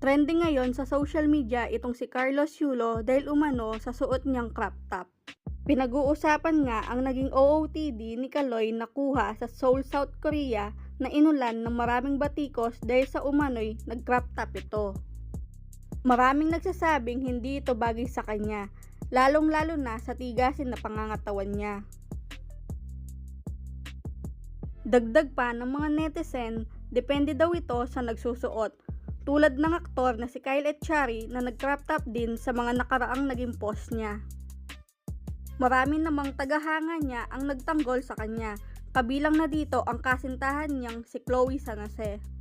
Trending ngayon sa social media itong si Carlos Yulo dahil umano sa suot niyang crop top. Pinag-uusapan nga ang naging OOTD ni Kaloy na kuha sa Seoul, South Korea na inulan ng maraming batikos dahil sa umano'y nag-crop top ito. Maraming nagsasabing hindi ito bagay sa kanya, lalong-lalo na sa tigasin na pangangatawan niya. Dagdag pa ng mga netizen, depende daw ito sa nagsusuot. Tulad ng aktor na si Kyle Echari na nag-crop top din sa mga nakaraang naging post niya. Marami namang tagahanga niya ang nagtanggol sa kanya, kabilang na dito ang kasintahan niyang si Chloe Sanase.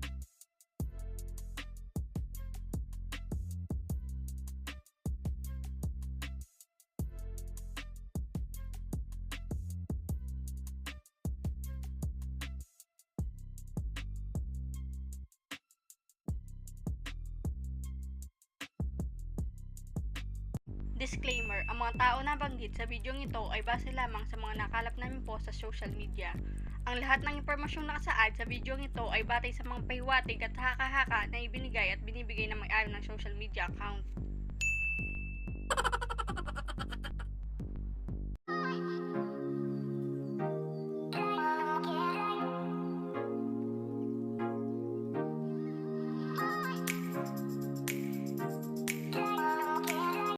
Disclaimer, ang mga tao na banggit sa bidyong ito ay base lamang sa mga nakalap namin po sa social media. Ang lahat ng impormasyong nakasaad sa bidyong ito ay batay sa mga pahiwatig at haka-haka na ibinigay at binibigay ng may-ari ng social media account.